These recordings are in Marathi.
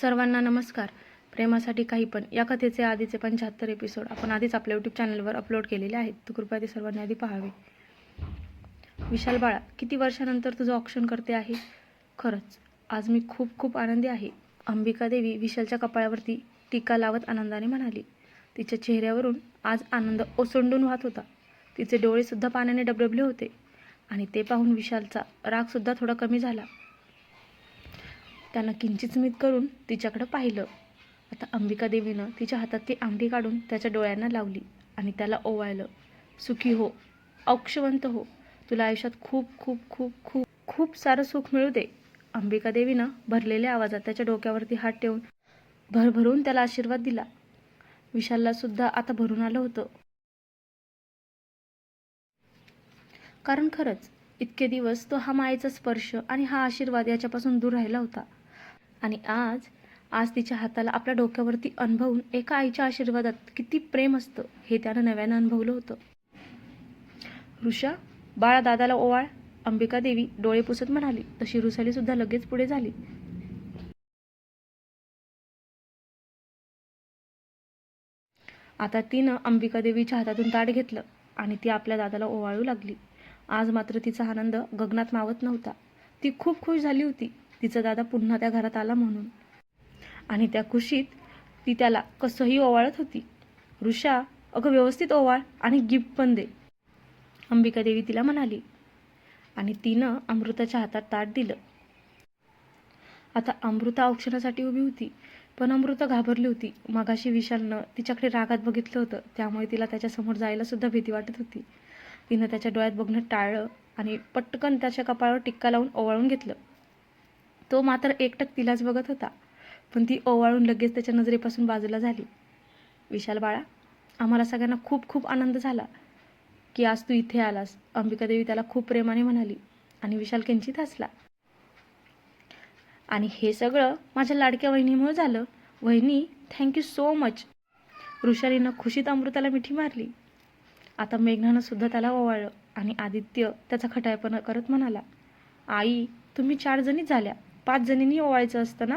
सर्वांना नमस्कार. प्रेमासाठी काही पण. या कथेचे आधीचे पंच्याहत्तर एपिसोड आपण आधीच आपल्या यूट्यूब चॅनलवर अपलोड केलेले आहेत. तू कृपया ते सर्वांनी आधी पाहावे. विशाल बाळा किती वर्षानंतर तुझं ऑप्शन करते आहे? खरंच आज मी खूप खूप आनंदी आहे. अंबिका देवी विशालच्या कपाळावरती टीका लावत आनंदाने म्हणाली तिच्या चेहऱ्यावरून आज आनंद ओसंडून वाहत होता. तिचे डोळेसुद्धा पाण्याने डबडबले होते आणि ते पाहून विशालचा रागसुद्धा थोडा कमी झाला. त्यानं किंचित स्मित करून तिच्याकडं पाहिलं. आता अंबिका देवीनं तिच्या हातात ती अंगठी काढून त्याच्या डोळ्यांना लावली आणि त्याला ओवाळलं. सुखी हो. औक्षवंत हो. तुला आयुष्यात खूप खूप खूप खूप खूप सारं सुख मिळू दे. अंबिका देवीनं भरलेल्या आवाजात त्याच्या डोक्यावरती हात ठेवून भरभरून त्याला आशीर्वाद दिला. विशालला सुद्धा आता भरून आलं होतं. कारण खरंच इतके दिवस तो हा मायेचा स्पर्श आणि हा आशीर्वाद याच्यापासून दूर राहिला होता. आणि आज आज तिच्या हाताला आपल्या डोक्यावरती अनुभवून एका आईच्या आशीर्वादात किती प्रेम असतं हे त्यानं नव्यानं अनुभवलं होतं. ऋषा बाळा दादाला ओवाळ अंबिका देवी डोळे पुसत म्हणाली तशी रुसाली सुद्धा लगेच पुढे झाली. आता तिनं अंबिका देवीच्या हातातून ताट घेतलं आणि ती आपल्या दादाला ओवाळू लागली. आज मात्र तिचा आनंद गगनात मावत नव्हता. ती खूप खुश झाली होती. तिचा दादा पुन्हा त्या घरात आला म्हणून. आणि त्या खुशीत ती त्याला कसंही ओवाळत होती. ऋषा अगं व्यवस्थित ओवाळ आणि गिफ्ट पण दे. अंबिका देवी तिला म्हणाली. आणि तिनं अमृताच्या हातात ताट दिलं. आता अमृता औक्षणासाठी उभी होती पण अमृता घाबरली होती. मागाशी विशालनं तिच्याकडे रागात बघितलं होतं त्यामुळे तिला त्याच्यासमोर जायला सुद्धा भीती वाटत होती. तिनं त्याच्या डोळ्यात बघणं टाळलं आणि पटकन त्याच्या कपाळावर टिक्का लावून ओवाळून घेतलं. तो मात्र एकटक तिलाच बघत होता. पण ती ओवाळून लगेच त्याच्या नजरेपासून बाजूला झाली. विशाल बाळा आम्हाला सगळ्यांना खूप खूप आनंद झाला की आज तू इथे आलास अंबिका देवी त्याला खूप प्रेमाने म्हणाली आणि विशाल किंचित हसला. आणि हे सगळं माझ्या लाडक्या वहिनीमुळे झालं. वहिनी थँक्यू सो मच ऋषालीनं खुशीत अमृताला मिठी मारली. आता मेघनानं सुद्धा त्याला ओवाळलं आणि आदित्य त्याचा खटायपणा करत म्हणाला आई तुम्ही चार जणीच झाल्या. पाच जणींनी ओवाळायचं असतं ना?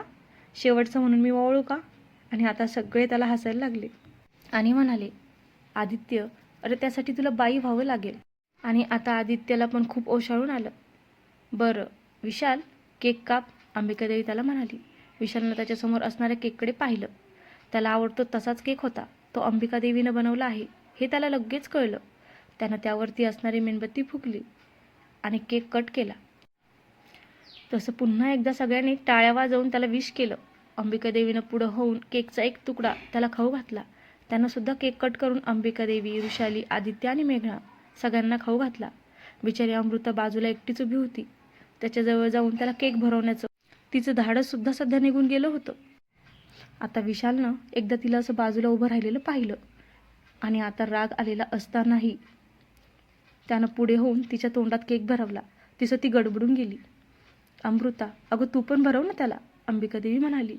शेवटचं म्हणून मी ओवाळू का? आणि आता सगळे त्याला हसायला लागले. आणि म्हणाले आदित्य अरे त्यासाठी तुला बाई व्हावं लागेल. आणि आता आदित्यला पण खूप ओशाळून आलं. बरं विशाल केक काप अंबिकादेवी त्याला म्हणाली. विशालनं त्याच्यासमोर असणाऱ्या केककडे पाहिलं. त्याला आवडतो तसाच केक होता. तो अंबिकादेवीनं बनवला आहे. हे त्याला लगेच कळलं. त्यानं त्यावरती असणारी मेणबत्ती फुकली आणि केक कट केला. तसं पुन्हा एकदा सगळ्यांनी टाळ्या वाजवून त्याला विश केलं. अंबिका देवीनं पुढं होऊन केकचा एक तुकडा त्याला खाऊ घातला. त्यानं सुद्धा केक कट करून अंबिका देवी ऋषाली आदित्य आणि मेघना सगळ्यांना खाऊ घातला. बिचारी अमृता बाजूला एकटीच उभी होती. त्याच्याजवळ जाऊन त्याला केक भरवण्याचं तिचं धाडस सुद्धा सध्या निघून गेलं होतं. आता विशालनं एकदा तिला असं बाजूला उभं राहिलेलं पाहिलं आणि आता राग आलेला असतानाही त्यानं पुढे होऊन तिच्या तोंडात केक भरवला. तिचं ती गडबडून गेली. अमृता अगं तू पण भरव ना त्याला अंबिका देवी म्हणाली.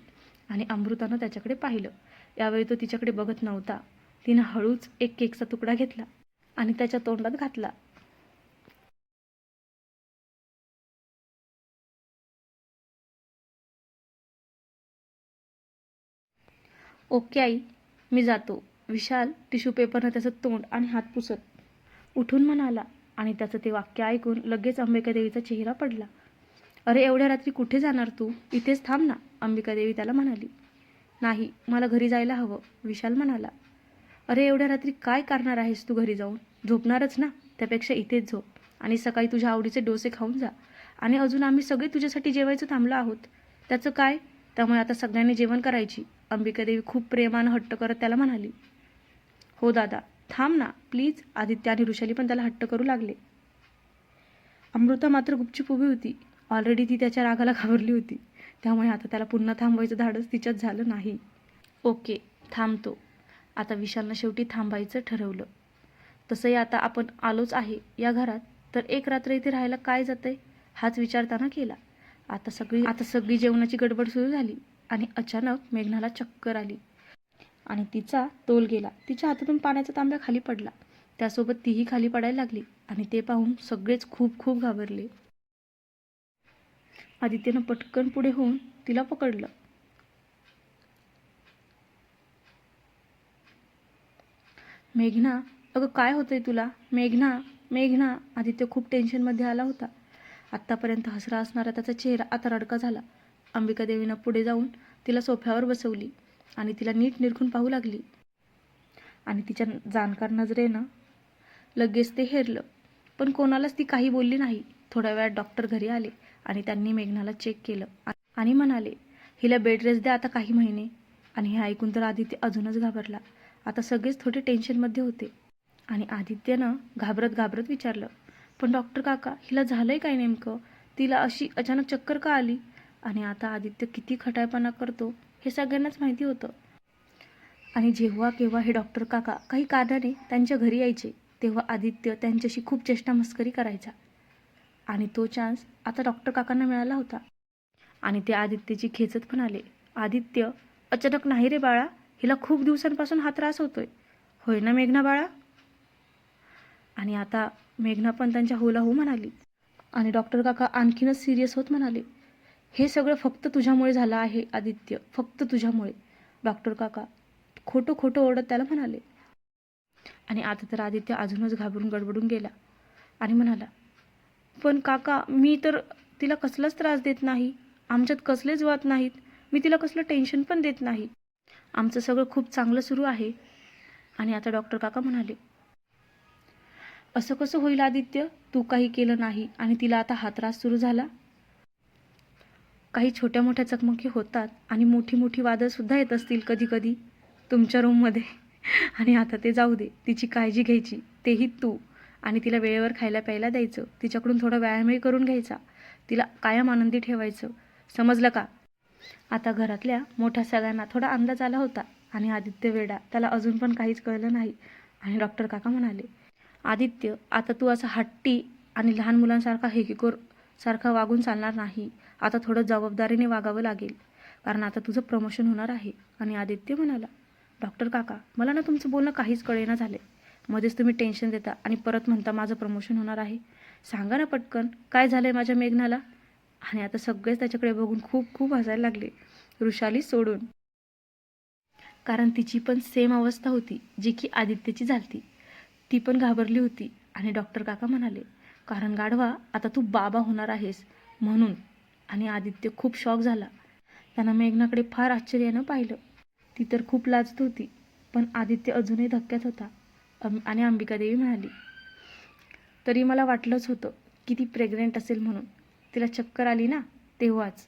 आणि अमृतानं त्याच्याकडे पाहिलं. यावेळी तो तिच्याकडे बघत नव्हता. तिनं हळूच एक केकचा तुकडा घेतला आणि त्याच्या तोंडात घातला. ओके आई मी जातो. विशाल टिश्यू पेपरनं त्याचं तोंड आणि हात पुसत उठून म्हणाला आणि त्याचं ते वाक्य ऐकून लगेच अंबिका देवीचा चेहरा पडला. अरे एवढ्या रात्री कुठे जाणार तू? इथेच थांब ना अंबिका देवी त्याला म्हणाली. नाही मला घरी जायला हवं विशाल म्हणाला. अरे एवढ्या रात्री काय करणार आहेस तू घरी जाऊन? झोपणारच ना त्यापेक्षा इथेच झोप. आणि सकाळी तुझ्या आवडीचे डोसे खाऊन जा. आणि अजून आम्ही सगळे तुझ्यासाठी जेवायचं थांबलो आहोत. त्याचं काय? त्यामुळे आता सगळ्यांनी जेवण करायची. अंबिका देवी खूप प्रेमानं हट्ट करत त्याला म्हणाली. हो दादा थांब ना प्लीज. आदित्य आणि ऋषाली पण त्याला हट्ट करू लागले. अमृता मात्र गुपचूप उभी होती. ऑलरेडी ती त्याच्या रागाला घाबरली होती. त्यामुळे आता त्याला पुन्हा थांबवायचं धाडस तिच्यात झालं नाही. ओके थांबतो. आता विशालनं शेवटी थांबायचं ठरवलं. तसंही आता आपण आलोच आहे या घरात तर एक रात्र इथे राहायला काय जातंय हाच विचार त्यानं केला. आता सगळी आता सगळी जेवणाची गडबड सुरू झाली आणि अचानक मेघनाला चक्कर आली. आणि तिचा तोल गेला. तिच्या हातातून पाण्याचा तांब्या खाली पडला. त्यासोबत तीही खाली पडायला लागली आणि ते पाहून सगळेच खूप खूप घाबरले. आदित्यनं पटकन पुढे होऊन तिला पकडलं. मेघना अगं काय होतंय तुला? मेघना मेघना आदित्य खूप टेन्शनमध्ये आला होता. आत्तापर्यंत हसरा असणारा त्याचा चेहरा आता रडका झाला. अंबिका देवीनं पुढे जाऊन तिला सोफ्यावर बसवली आणि तिला नीट निरखून पाहू लागली. आणि तिच्या जाणकार नजरेनं लगेच ते हेरलं. पण कोणालाच ती काही बोलली नाही. थोड्या वेळात डॉक्टर घरी आले. आणि त्यांनी मेघनाला चेक केलं. आणि म्हणाले हिला बेड रेस्ट द्या आता काही महिने. आणि हे ऐकून तर आदित्य अजूनच घाबरला. आता सगळेच थोडे टेन्शनमध्ये होते. आणि आदित्यनं घाबरत घाबरत विचारलं पण डॉक्टर काका हिला झालंय काय नेमकं? तिला अशी अचानक चक्कर का आली? आणि आता आदित्य किती खटायपणा करतो हे सगळ्यांनाच माहिती होतं. आणि जेव्हा केव्हा हे डॉक्टर काका काही कारणाने त्यांच्या घरी यायचे तेव्हा आदित्य त्यांच्याशी खूप चेष्टामस्करी करायचा. आणि तो चान्स आता डॉक्टर काकांना मिळाला होता. आणि ते आदित्यची खेचत पण आले आदित्य अचानक नाही रे बाळा हिला खूप दिवसांपासून हा त्रास होतोय. होय ना मेघना बाळा? आणि आता मेघना पण त्यांच्या होला हो म्हणाली. आणि डॉक्टर काका आणखीनच सिरियस होत म्हणाले हे सगळं फक्त तुझ्यामुळे झालं आहे आदित्य फक्त तुझ्यामुळे. डॉक्टर काका खोटं खोटं ओरडत त्याला म्हणाले. आणि आता तर आदित्य अजूनच घाबरून गडबडून गेला आणि म्हणाला पण काका मी तर तिला कसलाच त्रास देत नाही. आमच्यात कसलेच वाद नाहीत. मी तिला कसलं टेन्शन पण देत नाही. आमचं सगळं खूप चांगलं सुरू आहे. आणि आता डॉक्टर काका म्हणाले असं कसं होईल आदित्य? तू काही केलं नाही आणि तिला आता हा त्रास सुरू झाला? काही छोट्या मोठ्या चकमकी होतात आणि मोठी मोठी वादळसुद्धा येत असतील कधी कधी तुमच्या रूममध्ये आणि आता ते जाऊ दे. तिची काळजी घ्यायची. तेही तू. आणि तिला वेळेवर खायला प्यायला द्यायचं. तिच्याकडून थोडा व्यायामही करून घ्यायचा. तिला कायम आनंदी ठेवायचं. समजलं का? आता घरातल्या मोठ्या सगळ्यांना थोडा अंदाज आला होता आणि आदित्य वेडा त्याला अजून पण काहीच कळलं नाही. आणि डॉक्टर काका म्हणाले आदित्य आता तू असा हट्टी आणि लहान मुलांसारखा हेकिकोर सारखा वागून चालणार नाही. आता थोडं जबाबदारीने वागावं लागेल. कारण आता तुझं प्रमोशन होणार आहे. आणि आदित्य म्हणाला डॉक्टर काका मला ना तुमचं बोलणं काहीच कळेना झाले मध्येच तुम्ही टेन्शन देता आणि परत म्हणता माझं प्रमोशन होणार आहे. सांगा ना पटकन काय झालं आहे माझ्या मेघनाला? आणि आता सगळेच त्याच्याकडे बघून खूप खूप हसायला लागले ऋषाली सोडून. कारण तिची पण सेम अवस्था होती जी की आदित्यची झालती. ती पण घाबरली होती आणि डॉक्टर काका म्हणाले कारण गाढवा आता तू बाबा होणार आहेस म्हणून. आणि आदित्य खूप शॉक झाला. त्यानं मेघनाकडे फार आश्चर्यानं पाहिलं. ती तर खूप लाजत होती पण आदित्य अजूनही धक्क्यात होता. आणि अंबिकादेवी म्हणाली तरी मला वाटलंच होतं की ती प्रेग्नेंट असेल म्हणून. तिला चक्कर आली ना तेव्हाच.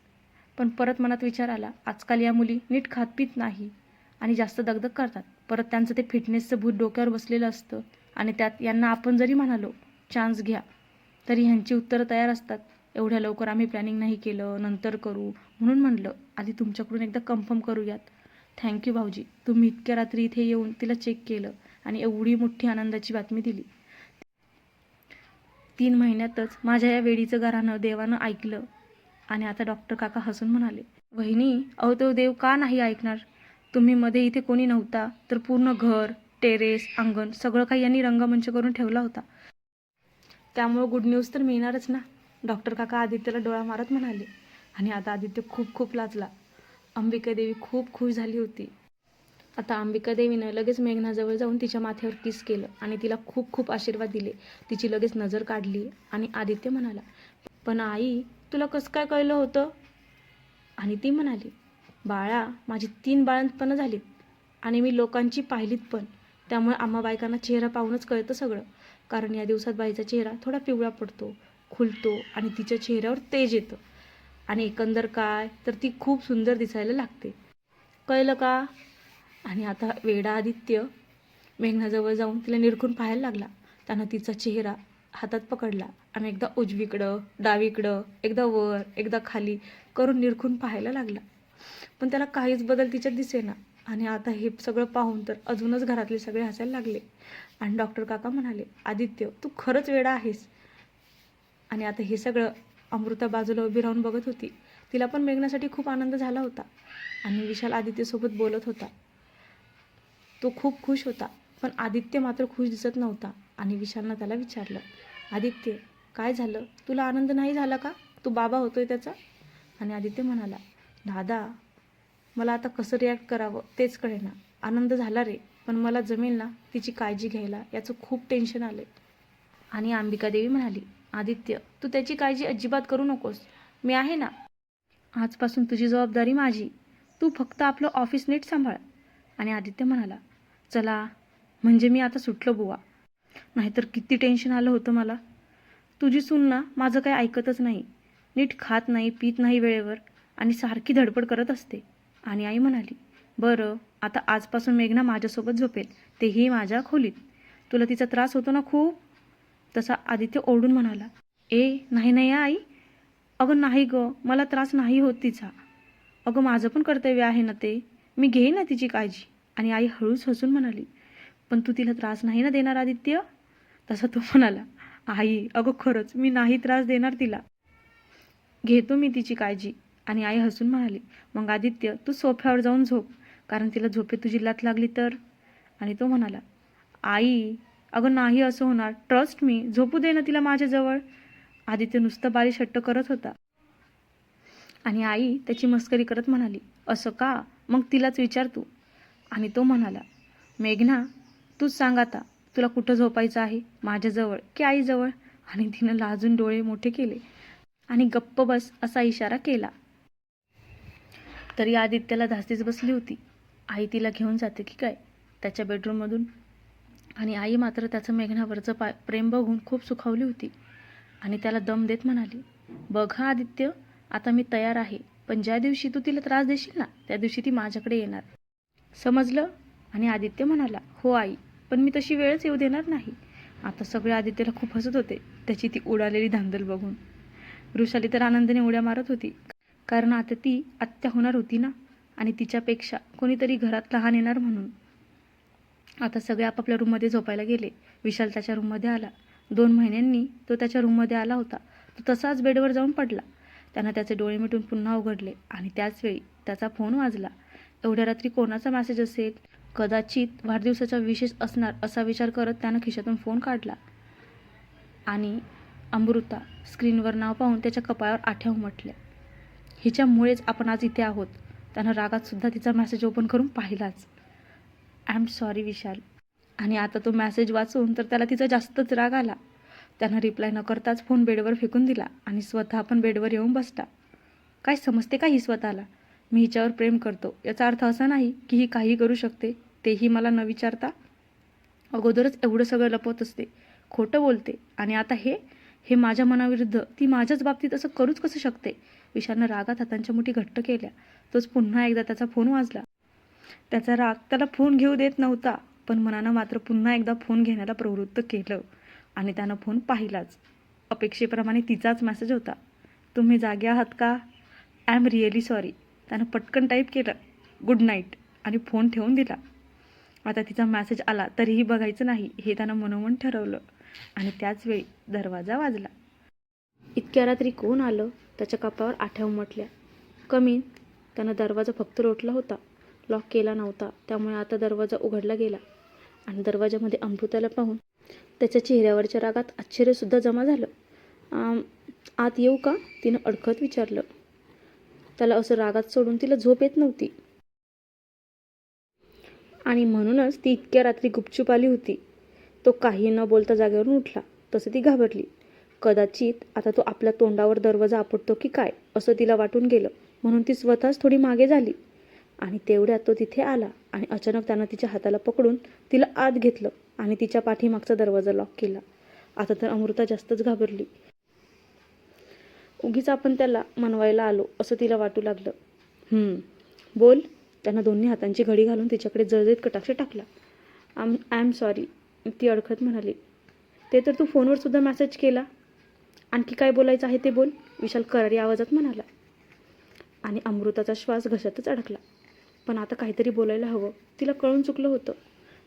पण परत मनात विचार आला आजकाल या मुली नीट खात पित नाही आणि जास्त दगदग करतात. परत त्यांचं ते फिटनेसचं भूत डोक्यावर बसलेलं असतं आणि त्यात यांना आपण जरी म्हणालो चान्स घ्या. तरी ह्यांची उत्तरं तयार असतात. एवढ्या लवकर आम्ही प्लॅनिंग नाही केलं नंतर करू. म्हणून म्हणलं आधी तुमच्याकडून एकदा कन्फर्म करूयात. थँक्यू भाऊजी. तुम्ही इतक्या रात्री इथे येऊन तिला चेक केलं. आणि एवढी मोठी आनंदाची बातमी दिली. तीन महिन्यातच माझ्या या वेडीचं घरानं देवानं ऐकलं आणि आता डॉक्टर काका हसून म्हणाले वहिनी अहो तो देव का नाही ऐकणार? तुम्ही मध्ये इथे कोणी नव्हता तर पूर्ण घर टेरेस अंगण सगळं काही यांनी रंगमंच करून ठेवला होता. त्यामुळं गुड न्यूज तर मिळणारच ना? डॉक्टर काका आदित्यला डोळा मारत म्हणाले आणि आता आदित्य खूप खूप लाजला. अंबिका देवी खूप खुश झाली होती. आता अंबिका देवीनं लगेच मेघनाजवळ जाऊन तिच्या माथ्यावर किस केलं आणि तिला खूप खूप आशीर्वाद दिले. तिची लगेच नजर काढली आणि आदित्य म्हणाला पण आई तुला कसं काय कळलं होतं? आणि ती म्हणाली बाळा माझी तीन बाळंतपणं झालीत आणि मी लोकांची पाहिलीत पण. त्यामुळे आम्हा बायकांना चेहरा पाहूनच कळतं सगळं. कारण या दिवसात बाईचा चेहरा थोडा पिवळा पडतो खुलतो आणि तिच्या चेहऱ्यावर तेज येतं. आणि एकंदर काय तर ती खूप सुंदर दिसायला लागते. कळलं का? आणि आता वेडा आदित्य मेघनाजवळ जाऊन तिला निरखून पाहायला लागला. त्यानं तिचा चेहरा हातात पकडला आणि एकदा उजवीकडं डावीकडं एकदा वर एकदा खाली करून निरखून पाहायला लागला. पण त्याला काहीच बदल तिच्यात दिसेना. आणि आता हे सगळं पाहून तर अजूनच घरातले सगळे हसायला लागले. आणि डॉक्टर काका म्हणाले आदित्य तू खरंच वेडा आहेस. आणि आता हे सगळं अमृता बाजूला उभी राहून बघत होती. तिला पण मेघण्यासाठी खूप आनंद झाला होता. आणि विशाल आदित्यसोबत बोलत होता. तो खूप खुश होता. पण आदित्य मात्र खुश दिसत नव्हता आणि विशालनं त्याला विचारलं आदित्य काय झालं? तुला आनंद नाही झाला का? तू बाबा होतोय त्याचा? आणि आदित्य म्हणाला दादा मला आता कसं रिॲक्ट करावं तेच कळेना. आनंद झाला रे पण मला जमेल ना तिची काळजी घ्यायला? याचं खूप टेन्शन आलं आणि अंबिका देवी म्हणाली आदित्य तू त्याची काळजी अजिबात करू नकोस. मी आहे ना. आजपासून तुझी जबाबदारी माझी. तू फक्त आपलं ऑफिस नीट सांभाळ. आणि आदित्य म्हणाला चला म्हणजे मी आता सुटलो बुवा. नाहीतर किती टेन्शन आलं होतं मला. तुझी सून ना माझं काही ऐकतच नाही. नीट खात नाही पित नाही वेळेवर आणि सारखी धडपड करत असते. आणि आई म्हणाली बरं आता आजपासून मेघना माझ्यासोबत झोपेल. तेही माझ्या खोलीत. तुला तिचा त्रास होतो ना खूप? तसा आदित्य ओरडून म्हणाला ए नाही नाही आई. अगं नाही गं मला त्रास नाही होत तिचा. अगं माझं पण कर्तव्य आहे ना ते. मी घेईन ना तिची काळजी. आणि आई हळूच हसून म्हणाली पण तू तिला त्रास नाही ना देणार आदित्य? तसा तो म्हणाला आई अगं खरंच मी नाही त्रास देणार तिला. घेतो मी तिची काळजी. आणि आई हसून म्हणाली मग आदित्य तू सोफ्यावर जाऊन झोप कारण तिला झोपेत तुझी लात लागली तर? आणि तो म्हणाला आई अगं नाही असं होणार. ट्रस्ट मी झोपू दे ना तिला माझ्याजवळ. आदित्य नुसतं बारी शट्ट करत होता. आणि आई त्याची मस्करी करत म्हणाली असं का? मग तिलाच विचार तू. आणि तो म्हणाला मेघना तूच सांग आता तुला कुठं झोपायचं आहे? माझ्याजवळ की आईजवळ? आणि तिनं लाजून डोळे मोठे केले आणि गप्प बस असा इशारा केला. तरी आदित्याला धास्तीच बसली होती. आई तिला घेऊन जाते की काय? त्याच्या बेडरूममधून. आणि आई मात्र त्याचं मेघनावरचं पा प्रेम बघून खूप सुखावली होती. आणि त्याला दम देत म्हणाली बघ हा आदित्य आता मी तयार आहे. पण ज्या दिवशी तू तिला त्रास देशील ना त्या दिवशी ती माझ्याकडे येणार. समजलं? आणि आदित्य म्हणाला हो आई पण मी तशी वेळच येऊ देणार नाही. आता सगळे आदित्यला खूप हसत होते त्याची ती उडालेली धांदल बघून. वृषाली तर आनंदाने उड्या मारत होती कारण आता ती आत्या होणार होती ना आणि तिच्यापेक्षा कोणीतरी घरात लहान येणार म्हणून. आता सगळे आपापल्या रूममध्ये झोपायला गेले. विशाल त्याच्या रूममध्ये आला. दोन महिन्यांनी तो त्याच्या रूममध्ये आला होता. तो तसाच बेडवर जाऊन पडला. त्यानं त्याचे डोळे मिटून पुन्हा उघडले आणि त्याचवेळी त्याचा फोन वाजला. एवढ्या रात्री कोणाचा मॅसेज असेल? कदाचित वाढदिवसाचा विशेष असणार असा विचार करत त्यानं खिशातून फोन काढला. आणि अमृता स्क्रीनवर नाव पाहून त्याच्या कपाळावर आठ्या उमटल्या. हिच्यामुळेच आपण आज इथे आहोत. त्यानं रागात सुद्धा तिचा मॅसेज ओपन करून पाहिलाच. I am sorry Vishal. आणि आता तो मॅसेज वाचून तर त्याला तिचा जास्तच राग आला. त्यानं रिप्लाय न करताच फोन बेडवर फेकून दिला आणि स्वतः पण बेडवर येऊन बसला. काय समजते का ही स्वतःला? मी हिच्यावर प्रेम करतो. याचा अर्थ असा नाही की ही काही करू शकते तेही मला न विचारता. अगोदरच एवढं सगळं लपवत असते. खोटं बोलते. आणि आता हे हे माझ्या मनाविरुद्ध ती माझ्याच बाबतीत असं करूच कसं शकते? विशालनं रागात हातांच्या मुठी घट्ट केल्या. तोच पुन्हा एकदा त्याचा फोन वाजला. त्याचा राग त्याला फोन घेऊ देत नव्हता पण मनानं मात्र पुन्हा एकदा फोन घेण्याला प्रवृत्त केलं. आणि त्यानं फोन पाहिलाच. अपेक्षेप्रमाणे तिचाच मेसेज होता. तुम्ही जागे आहात का? आय एम रिअली सॉरी त्यानं पटकन टाईप केलं गुड नाईट आणि फोन ठेवून दिला. आता तिचा मॅसेज आला तरीही बघायचं नाही हे त्यानं मनोमन ठरवलं. आणि त्याचवेळी दरवाजा वाजला. इतक्या रात्री कोण आलं? त्याच्या कपावर आठ्या उमटल्या. कमी त्यानं दरवाजा फक्त रोटला होता. लॉक केला नव्हता. त्यामुळे आता दरवाजा उघडला गेला. आणि दरवाजामध्ये अमृताला पाहून त्याच्या चेहऱ्यावरच्या रागात आश्चर्यसुद्धा जमा झालं. आत येऊ का? तिनं अडखत विचारलं. त्याला असं रागात सोडून तिला झोप येत नव्हती. आणि म्हणूनच ती इतक्या रात्री गुपचूप आली होती. तो काही न बोलता जागेवरून उठला. तसं ती घाबरली. कदाचित आता तो आपल्या तोंडावर दरवाजा आपटतो की काय असं तिला वाटून गेलं. म्हणून ती स्वतःच थोडी मागे झाली. आणि तेवढ्यात तो तिथे आला आणि अचानक त्यानं तिच्या हाताला पकडून तिला आत घेतलं आणि तिच्या पाठीमागचा दरवाजा लॉक केला. आता तर अमृता जास्तच घाबरली. उगीच आपण त्याला मनवायला आलो असं तिला वाटू लागलं. "हं, बोल. त्यानं दोन्ही हातांची घडी घालून तिच्याकडे जळजळीत कटाक्ष टाकला. आम आय एम सॉरी ती अडखत म्हणाली. ते तर तू फोनवर सुद्धा मेसेज केला. आणखी काय बोलायचं आहे ते बोल विशाल करारी आवाजात म्हणाला. आणि अमृताचा श्वास घशातच अडकला. पण आता काहीतरी बोलायला हवं. तिला कळून चुकलं होतं.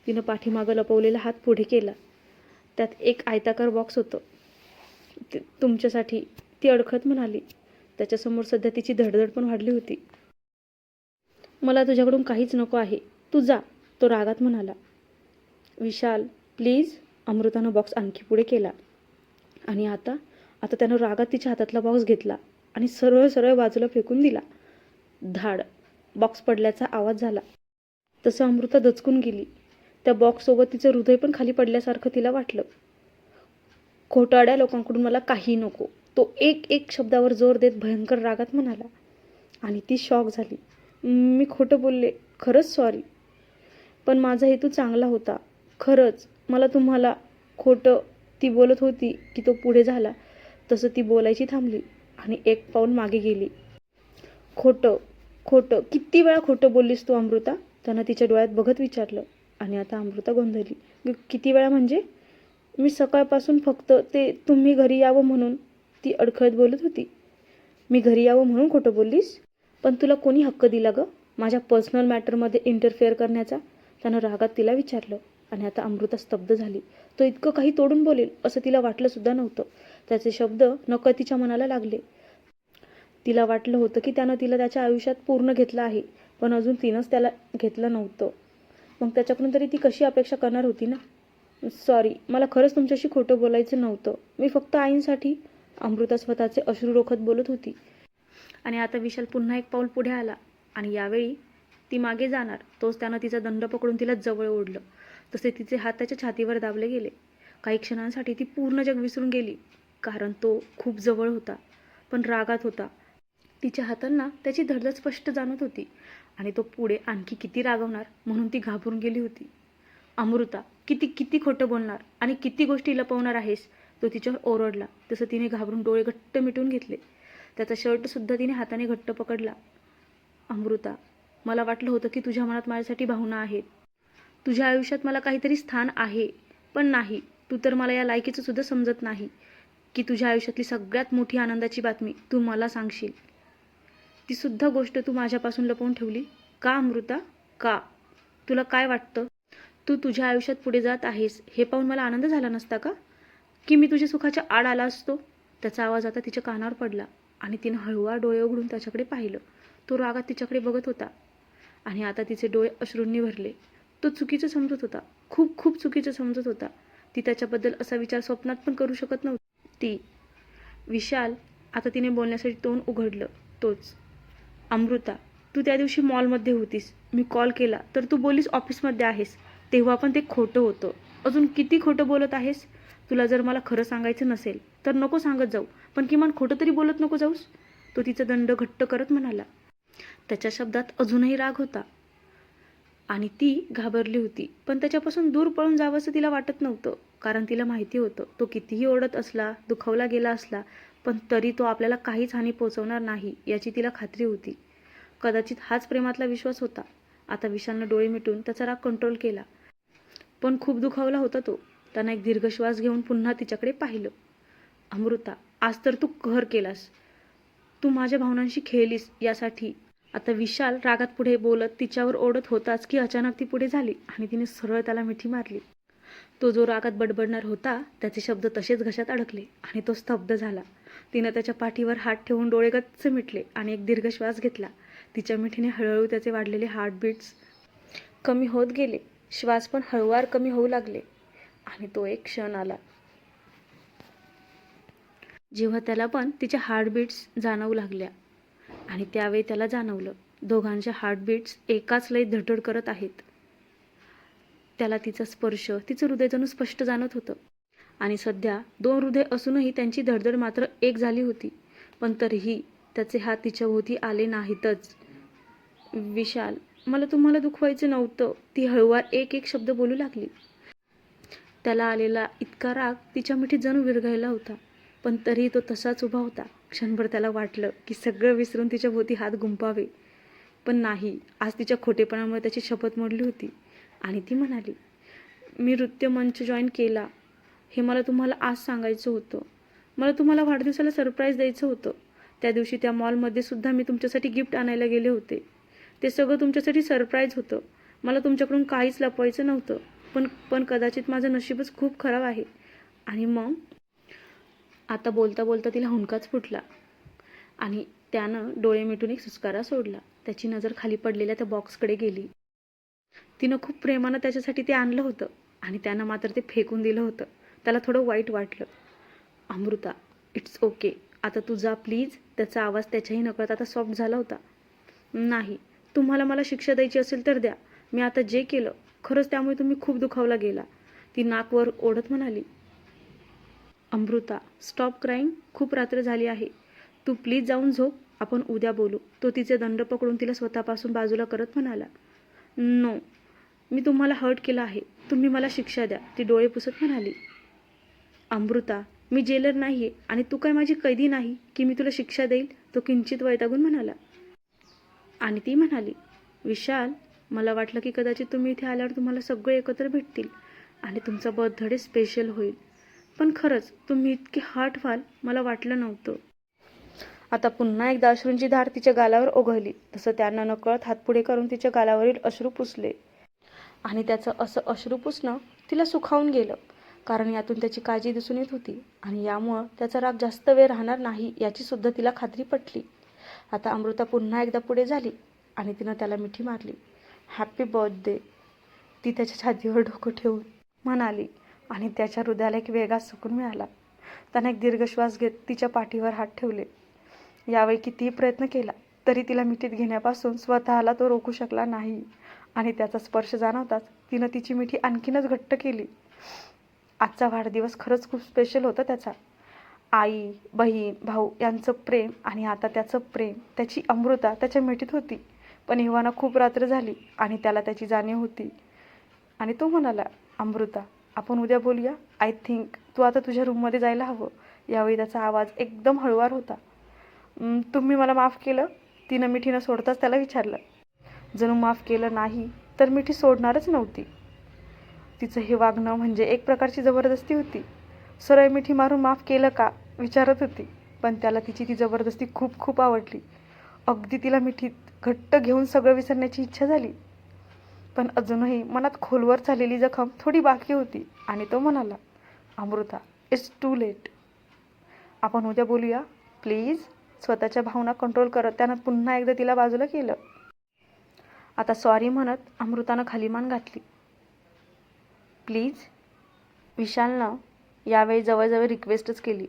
तिनं पाठीमागं लपवलेला हात पुढे केला. त्यात एक आयताकार बॉक्स होतं. ते तुमच्यासाठी ती अडखत म्हणाली. त्याच्यासमोर सध्या तिची धडधड पण वाढली होती. मला तुझ्याकडून काहीच नको आहे. तू जा. तो रागात म्हणाला. विशाल प्लीज. अमृतानं बॉक्स आणखी पुढे केला. आणि आता आता त्यानं रागात तिच्या हातातला बॉक्स घेतला आणि सरळ सरळ बाजूला फेकून दिला. धाड! बॉक्स पडल्याचा आवाज झाला. तसं अमृता दचकून गेली. त्या बॉक्ससोबत तिचं हृदय पण खाली पडल्यासारखं तिला वाटलं. खोटाड्या लोकांकडून मला काही नको. तो एक एक शब्दावर जोर देत भयंकर रागात म्हणाला. आणि ती शॉक झाली. मी खोटं बोलले. खरंच सॉरी पण माझा हेतू चांगला होता. खरंच. मला तुम्हाला खोटं ती बोलत होती की तो पुढे झाला. तसं ती बोलायची थांबली आणि एक पाऊल मागे गेली. खोटं खोटं. किती वेळा खोटं बोललीस तू अमृता? त्यानं तिच्या डोळ्यात बघत विचारलं. आणि आता अमृता गोंधळली. किती वेळा म्हणजे? मी सकाळपासून फक्त ते तुम्ही घरी यावं म्हणून ती अडखळत बोलत होती. मी घरी यावं म्हणून खोटं बोललीस? पण तुला कोणी हक्क दिला गं? माझ्या पर्सनल मॅटरमध्ये इंटरफेअर करण्याचा? त्यानं रागात तिला विचारलं आणि आता अमृता स्तब्ध झाली. तो इतकं काही तोडून बोलेल असं तिला वाटलं सुद्धा नव्हतं. त्याचे शब्द नकळत तिच्या मनाला लागले. तिला वाटलं होतं की त्यानं तिला त्याच्या आयुष्यात पूर्ण घेतलं आहे पण अजून तिनंच त्याला घेतलं नव्हतं. मग त्याच्याकडून तरी ती कशी अपेक्षा करणार होती ना? सॉरी मला खरंच तुमच्याशी खोटं बोलायचं नव्हतं. मी फक्त आईंसाठी अमृता स्वतःचे अश्रू रोखत बोलत होती. आणि आता विशाल पुन्हा एक पाऊल पुढे आला. आणि यावेळी ती मागे जाणार. तोच त्यानं तिचा दंड पकडून तिला जवळ ओढलं. तसे तिचे हात त्याच्या छातीवर दाबले गेले. काही क्षणांसाठी ती पूर्ण जग विसरून गेली. कारण तो खूप जवळ होता. पण रागात होता. तिच्या हातांना त्याची धडधड स्पष्ट जाणत होती. आणि तो पुढे आणखी किती रागवणार म्हणून ती घाबरून गेली होती. अमृता किती किती खोटं बोलणार? आणि किती गोष्टी लपवणार आहेस? तो तिच्यावर ओरडला. तसं तिने घाबरून डोळे घट्ट मिटून घेतले. त्याचा शर्टसुद्धा तिने हाताने घट्ट पकडला. अमृता मला वाटलं होतं की तुझ्या मनात माझ्यासाठी भावना आहेत. तुझ्या आयुष्यात मला काहीतरी स्थान आहे पण नाही. तू तर मला या लायकीचं सुद्धा समजत नाही. की तुझ्या आयुष्यातली सगळ्यात मोठी आनंदाची बातमी तू मला सांगशील. ती सुद्धा गोष्ट तू माझ्यापासून लपवून ठेवली. का अमृता? का? तुला काय वाटतं? तू तुझ्या आयुष्यात पुढे जात आहेस हे पाहून मला आनंद झाला नसता का? की मी तुझ्या सुखाच्या आड आला असतो. त्याचा आवाज आता तिच्या कानावर पडला आणि तिनं हळूवार डोळे उघडून त्याच्याकडे पाहिलं. तो रागात तिच्याकडे बघत होता. आणि आता तिचे डोळे अश्रूंनी भरले. तो चुकीचं समजत होता. खूप खूप चुकीचं समजत होता. ती त्याच्याबद्दल असा विचार स्वप्नात पण करू शकत नव्हती. ती विशाल आता तिने बोलण्यासाठी तोंड उघडलं. तोच अमृता तू त्या दिवशी मॉलमध्ये होतीस. मी कॉल केला. तर तू बोलीस ऑफिसमध्ये आहेस. तेव्हा पण ते खोटं होतं. अजून किती खोटं बोलत आहेस? तुला जर मला खरं सांगायचं नसेल तर नको सांगत जाऊ. पण किमान खोटं तरी बोलत नको जाऊस. तो तिचा दंड घट्ट करत म्हणाला. त्याच्या शब्दात अजूनही राग होता. आणि ती घाबरली होती. पण त्याच्यापासून दूर पळून जावंसं तिला वाटत नव्हतं. कारण तिला माहिती होतं तो कितीही ओढत असला दुखावला गेला असला पण तरी तो आपल्याला काहीच हानी पोचवणार नाही याची तिला खात्री होती. कदाचित हाच प्रेमातला विश्वास होता. आता विशालनं डोळे मिटून त्याचा राग कंट्रोल केला. पण खूप दुखावला होता तो. त्यानं एक दीर्घ श्वास घेऊन पुन्हा तिच्याकडे पाहिलं. अमृता आज तर तू कहर केलास. तू माझ्या भावनांशी खेळलीस यासाठी. आता विशाल रागात पुढे बोलत तिच्यावर ओढत होताच की अचानक ती पुढे झाली आणि तिने सरळ त्याला मिठी मारली. तो जो रागात बडबडणार होता त्याचे शब्द तसेच घशात अडकले आणि तो स्तब्ध झाला. तिनं त्याच्या पाठीवर हात ठेवून डोळे गच्च मिटले आणि एक दीर्घ श्वास घेतला. तिच्या मिठीने हळूहळू त्याचे वाढलेले हार्टबीट्स कमी होत गेले. श्वास पण हळूवार कमी होऊ लागले. आणि तो एक क्षण आला. जेव्हा त्याला पण तिच्या हार्टबीट्स जाणवू लागल्या आणि त्यावेळी त्याला जाणवलं दोघांच्या हार्टबीट्स एकाच लय धडधड करत आहेत. त्याला तिचा स्पर्श तिचं हृदय जणू स्पष्ट जाणत होतं. आणि सध्या दोन हृदय असूनही त्यांची धडधड मात्र एक झाली होती. पण तरीही त्याचे हात तिच्या भोवती आले नाहीतच. विशाल मला तुम्हाला दुखवायचं नव्हतं. ती हळूवार एक एक शब्द बोलू लागली. त्याला आलेला इतका राग तिच्या मिठीत जणू विरघायला होता. पण तरीही तो तसाच उभा होता. क्षणभर त्याला वाटलं की सगळं विसरून तिच्या भोवती हात गुंपावे पण नाही आज तिच्या खोटेपणामुळे त्याची शपथ मोडली होती. आणि ती म्हणाली मी नृत्य मंच जॉईन केला. हे मला तुम्हाला आज सांगायचं होतं. मला तुम्हाला वाढदिवसाला सरप्राईज द्यायचं होतं. त्या दिवशी त्या मॉलमध्ये सुद्धा मी तुमच्यासाठी गिफ्ट आणायला गेले होते. ते सगळं तुमच्यासाठी सरप्राईज होतं. मला तुमच्याकडून काहीच लपवायचं नव्हतं. पण पण कदाचित माझं नशीबच खूप खराब आहे. आणि मग? आता बोलता बोलता तिला हुंकाच फुटला. आणि त्यानं डोळे मिटून एक सुस्कारा सोडला. त्याची नजर खाली पडलेल्या त्या बॉक्सकडे गेली. तिनं खूप प्रेमानं त्याच्यासाठी ते आणलं होतं. आणि त्यानं मात्र ते फेकून दिलं होतं. त्याला थोडं वाईट वाटलं. Amrita it's okay. आता तू जा प्लीज. त्याचा आवाज त्याच्याही नकळत आता सॉफ्ट झाला होता. नाही. तुम्हाला मला शिक्षा द्यायची असेल तर द्या. मी आता जे केलं खरंच त्यामुळे तुम्ही खूप दुखावला गेला. ती नाकवर ओढत म्हणाली अमृता स्टॉप क्राईंग खूप रात्र झाली आहे. तू प्लीज जाऊन झोप. आपण उद्या बोलू. तो तिचे दंड पकडून तिला स्वतःपासून बाजूला करत म्हणाला नो मी तुम्हाला हर्ट केला आहे. तुम्ही मला शिक्षा द्या. ती डोळे पुसत म्हणाली अमृता मी जेलर नाही आहे आणि तू काय माझी कैदी नाही की मी तुला शिक्षा देईल? तो किंचित वैतागून म्हणाला. आणि ती म्हणाली विशाल मला वाटलं की कदाचित तुम्ही इथे आल्यावर तुम्हाला सगळे एकत्र भेटतील आणि तुमचा बर्थडे स्पेशल होईल. पण खरंच तुम्ही इतके हार्ट व्हाल मला वाटलं नव्हतं. आता पुन्हा एकदा अश्रूंची धार तिच्या गालावर ओघळली. तसं त्यांना नकळत हात पुढे करून तिच्या गालावरील अश्रू पुसले. आणि त्याचं असं अश्रू पुसणं तिला सुखावून गेलं. कारण यातून त्याची काळजी दिसून येत होती. आणि यामुळं त्याचा राग जास्त वेळ राहणार नाही याची सुद्धा तिला खात्री पटली. आता अमृता पुन्हा एकदा पुढे झाली आणि तिनं त्याला मिठी मारली. हॅपी बर्थडे ती त्याच्या छातीवर डोकं ठेवून म्हणाली आणि त्याच्या हृदयाला एक वेगळा सुकून मिळाला. त्याने एक दीर्घ श्वास घेत तिच्या पाठीवर हात ठेवले. यावेळी कितीही प्रयत्न केला तरी तिला मिठीत घेण्यापासून स्वतःला तो रोखू शकला नाही आणि त्याचा स्पर्श जाणवताच तिनं तिची मिठी आणखीनच घट्ट केली. आजचा वाढदिवस खरंच खूप स्पेशल होता त्याचा. आई बहीण भाऊ यांचं प्रेम आणि आता त्याचं प्रेम त्याची अमृता त्याच्या मिठीत होती. पण हिवाना खूप रात्र झाली आणि त्याला त्याची जाणीव होती. आणि तो म्हणाला अमृता आपण उद्या बोलूया. आय थिंक तू आता तुझ्या रूममध्ये जायला हवं. यावेळी त्याचा आवाज एकदम हळुवार होता. तुम्ही मला माफ केलं. तिनं मिठीनं सोडताच त्याला विचारलं. जणू माफ केलं नाही तर मिठी सोडणारच नव्हती. तिचं हे वागणं म्हणजे एक प्रकारची जबरदस्ती होती. सरळ मिठी मारून माफ केलं का? विचारत होती. पण त्याला तिची ती जबरदस्ती खूप खूप आवडली. अगदी तिला मिठीत घट्ट घेऊन सगळं विसरण्याची इच्छा झाली. पण अजूनही मनात खोलवर झालेली जखम थोडी बाकी होती आणि तो म्हणाला अमृता इट्स टू लेट आपण उद्या बोलूया. प्लीज स्वतःच्या भावना कंट्रोल करत त्यानं पुन्हा एकदा तिला बाजूला केलं. आता सॉरी म्हणत अमृतानं खाली मान घातली. प्लीज विशालनं यावेळी जवळजवळ रिक्वेस्टच केली.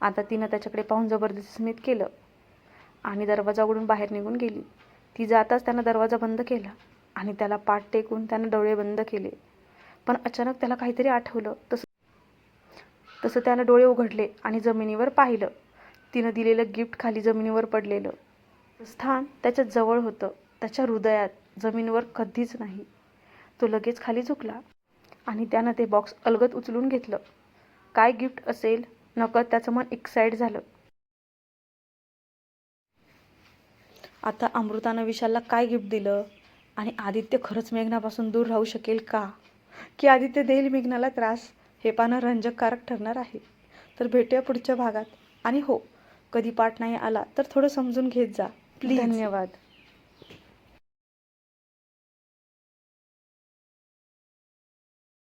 आता तिनं त्याच्याकडे पाहून जबरदस्ती स्मित केलं. आणि दरवाजा उघडून बाहेर निघून गेली. ती जाताच त्यानं दरवाजा बंद केला आणि त्याला पाठ टेकून त्यानं डोळे बंद केले. पण अचानक त्याला काहीतरी आठवलं. तसं तसं त्यानं डोळे उघडले आणि जमिनीवर पाहिलं. तिनं दिलेलं गिफ्ट खाली जमिनीवर पडलेलं. स्थान त्याच्याजवळ होतं. त्याच्या हृदयात जमिनीवर कधीच नाही. तो लगेच खाली झुकला आणि त्यानं ते बॉक्स अलगद उचलून घेतलं. काय गिफ्ट असेल? नकळत त्याचं मन एक्साईट झालं. आता अमृतानं विशालला काय गिफ्ट दिलं? आणि आदित्य खरंच मेघनापासून दूर राहू शकेल का? की आदित्य देईल मेघनाला त्रास? हे पानं रंजककारक ठरणार आहे. तर भेटूया पुढच्या भागात. आणि हो कधी पाठ नाही आला तर थोडं समजून घेत जा. प्लीज. धन्यवाद.